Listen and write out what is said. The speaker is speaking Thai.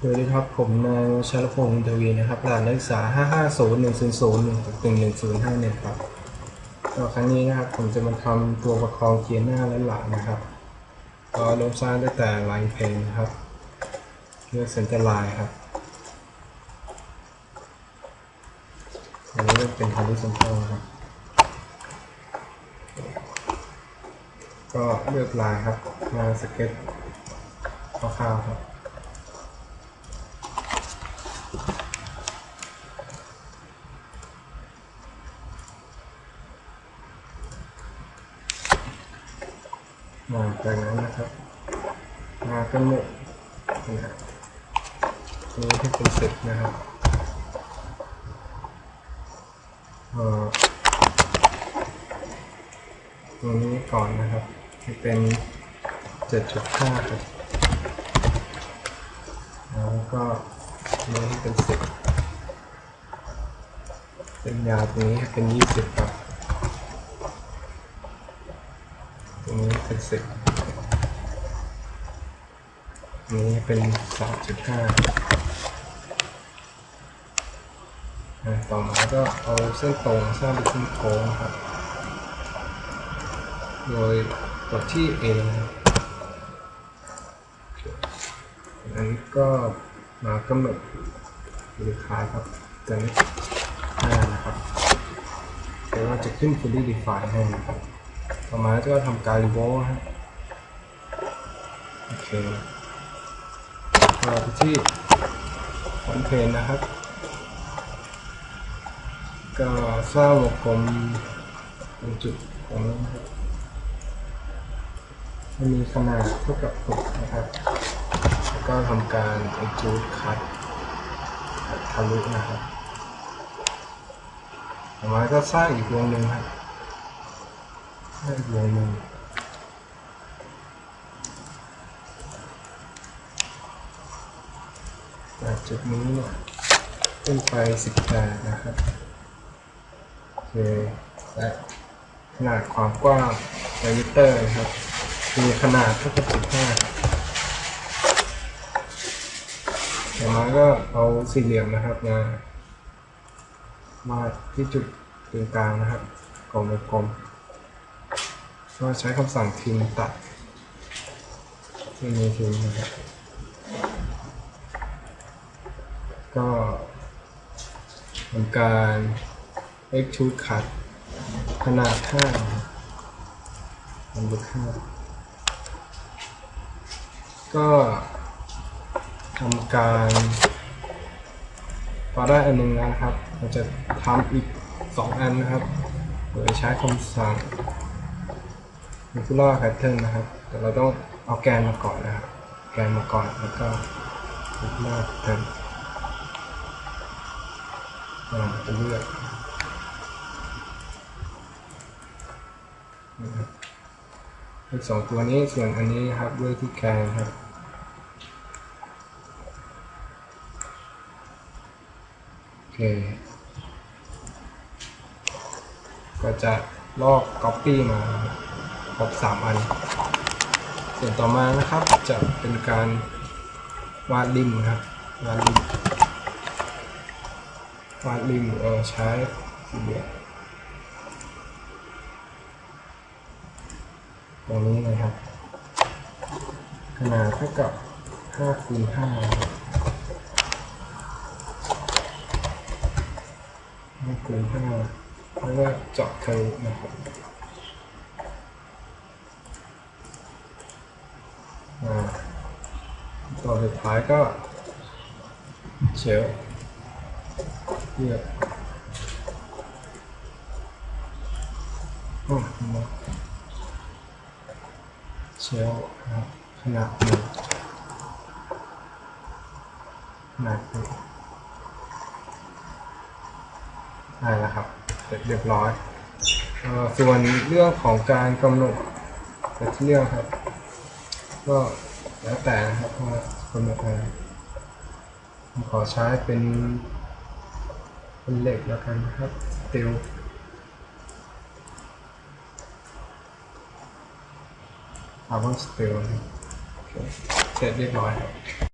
สวัสดีครับ ผมนายชลพงศ์ทวีนะครับรหัสนักศึกษา 55010011105ครับก็ครั้งนี้นะครับผมจะมาทำตัวประคองเกียร์หน้าและหลังนะครับก็เริ่มสร้างตั้งแต่ลายเพลงนะครับเลือกเซนเตอร์ไลน์ครับอันนี้ก็เป็น horizontal นะครับ ก็เลือกลายครับมาสเก็ตคร่าวๆครับ มาจากนั้นนะครับ มากำหนดนะครับนี้ให้เป็นสิบนะครับเอ่อตรงนี้ก่อนนะครับให้เป็นเจ็ดจุดห้าครับแล้วก็นี้ให้เป็นสิบเป็นยาวตรงนี้เป็นยี่สิบครับ ตรง นี้เป็นสิบนี้เป็นสามจุดห้าต่อมาก็เอาเส้นตรงสร้างเป็นเส้นโค้งครับ โดยกดที่ A อันนี้ก็มากำหนดหรือคล้ายครับจะไม่ห้นะครับเดี๋ยวเราจะขึ้น fully define ให้นะครับ ต่อมาก็ทำการรีโวลฮะโอเคเราไปที่ฟอนเพนนะครับ ก็สร้างวงกลมเป็นจุดตรงนี้นครับมันมีขนาดเท่ากับ6นะครับ แล้วก็ทำการ extrude cut ทะลุนะครับต่อมาก็สร้างอีกวงหนึ่งครับ ได้อีกวงหนึ่งจากจุดนี้เนี่ยขึ้นไป18นะครับโอเคและขนาดความกว้างไดมิเตอร์นะครับ มีขนาดเท่ากับ15ครับต่อมาก็เอาสี่เหลี่ยมนะครับมามาที่จุดตรงกลางนะครับกลมกลม ก็ใช้คำสั่งพิมพ์ตัดที่มีพิมพ์นะครับก็ทำการ extrude cut ขนาด5มันลึก5ก็ทำการพอได้อันหนึงนะครับ เราจะทำอีก 2 อันนะครับ โดยใช้คำสั่ง มีคูล่าแพทเทิร์นนะครับ แต่เราต้องเอาแกนมาก่อนนะครับ แกนมาก่อนแล้วก็มีคูล่าแพทเทิร์นอ่าจะเลือกนะครับอีกสองตัวนี้ส่วนอันนี้นะครับเลือกที่แกนครับโอเคก็จะลอก Copy มา ครบ3อัน ส่วนต่อมานะครับจะเป็นการวาดริมนะครับวาดริมวาดริมเออใช้สีเหลี่ยมตรงนี้นะครับ ขนาดเท่ากับ5คูณ5นะครับ5คูณ5แล้วก็เจาะทะลุนะครับ อ่า ต่อสุดท้ายก็เชลเลือกโอ้มาเชลครับขนาดหนึ่งขนาดหนึ่งได้แล้วครับ เสร็จเรียบร้อย ส่วนเรื่องของการกำหนดเรื่องครับ ก็แล้วแต่นะครับว่าคนดอะไรผมขอใช้เป็นเป็นเหล็กแล้วกันนะครับเตีลคาร์บอนสตีลเสร็จเรียบร้อยครับ